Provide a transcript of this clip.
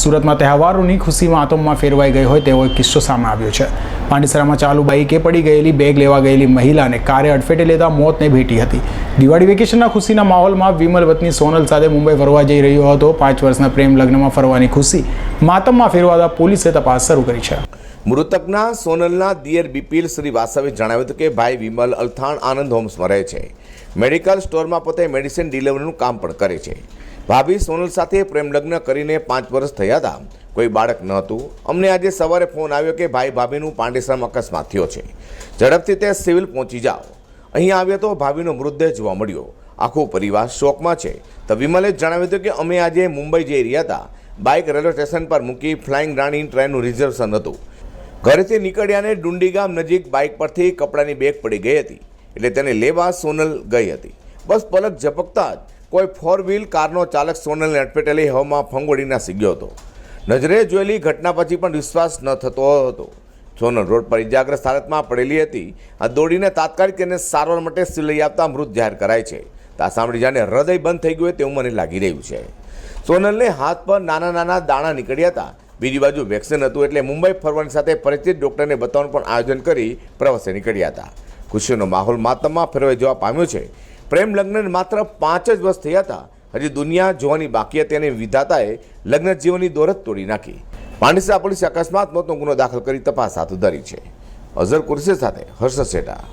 સુરતમાં તહેવારોની ખુશીમાં આતોમમાં ફેરવાઈ ગઈ હોય તેવો એક કિસ્સો સામે આવ્યો છે. પાંડેસરામાં ચાલુ બાઈકે પડી ગયેલી બેગ લેવા ગયેલી મહિલાને કારે અડફેટે લેતા મોતને ભેટી હતી. દિવાળી વેકેશનના ખુશીના માહોલમાં વિમલ વતની સોનલ સાથે મુંબઈ ફરવા જઈ રહ્યો હતો. પાંચ વર્ષના પ્રેમ લગ્નમાં ફરવાની ખુશી માતમમાં ફેરવાતા પોલીસે તપાસ શરૂ કરી છે. મૃતકના સોનલના દિયર બીપીલ શ્રીવાસ્તવે જણાવ્યું હતું કે ભાઈ વિમલ અલથાણ આનંદ હોમ્સમાં રહે છે. મેડિકલ સ્ટોરમાં પોતે મેડિસિન ડિલિવરીનું કામ પણ કરે છે. ભાભી સોનલ સાથે પ્રેમ લગ્ન કરીને પાંચ વર્ષ થયા હતા. કોઈ બાળક ન હતું અમને આજે સવારે ફોન આવ્યો કે ભાઈ ભાભીનું પાંડેસરામાં અકસ્માત થયો છે. ઝડપથી તે સિવિલ પહોંચી જાઓ. અહીં આવ્યો તો ભાભીનો મૃતદેહ જોવા મળ્યો. આખો પરિવાર શોકમાં છે. તો વિમલે જણાવ્યું હતું કે અમે આજે મુંબઈ જઈ રહ્યા હતા. બાઇક રેલવે સ્ટેશન પર મૂકી ફ્લાઇંગ રાણી ટ્રેનનું રિઝર્વેશન હતું. ઘરેથી નીકળ્યાને ડુંડી ગામ નજીક બાઇક પરથી કપડાની બેગ પડી ગઈ હતી. એટલે તેને લેવા સોનલ ગઈ હતી. બસ પલક ઝપકતા જ કોઈ ફોર વ્હીલ કારનો ચાલક સોનલને અટપેટે લઈ હવામાં ફંગોળીને સીગ્યો હતો. નજરે જોયેલી ઘટના પછી પણ વિશ્વાસ ન થતો હતો. સોનલ રોડ પર ઇજાગ્રસ્ત હાલતમાં પડેલી હતી. આ દોડીને તાત્કાલિક તેને સારવાર માટે સિવિલ લઈ આપતા મૃત જાહેર કરાય છે. તા સાંભળી જાણે હૃદય બંધ થઈ ગયું હોય તેવું મને લાગી રહ્યું છે. સોનલને હાથ પર નાના નાના દાણા નીકળ્યા હતા. બીજી બાજુ વેક્સિન હતું એટલે મુંબઈ ફરવાની સાથે પરિચિત ડૉક્ટરને બતાવવાનું પણ આયોજન કરી પ્રવાસે નીકળ્યા હતા. ખુશીનો માહોલ માતમમાં ફેરવાઈ જવા પામ્યો છે. પ્રેમ લગ્નને માત્ર પાંચ જ વર્ષ થયા હતા. હજી દુનિયા જોવાની બાકી હતી અને વિધાતાએ લગ્ન જીવનની દોરત તોડી નાખી. પાંડિસરા પોલીસે અકસ્માત, મોતનો ગુનો દાખલ કરી તપાસ હાથ ધરી છે. અઝર કુરશી સાથે હર્ષ શેઠા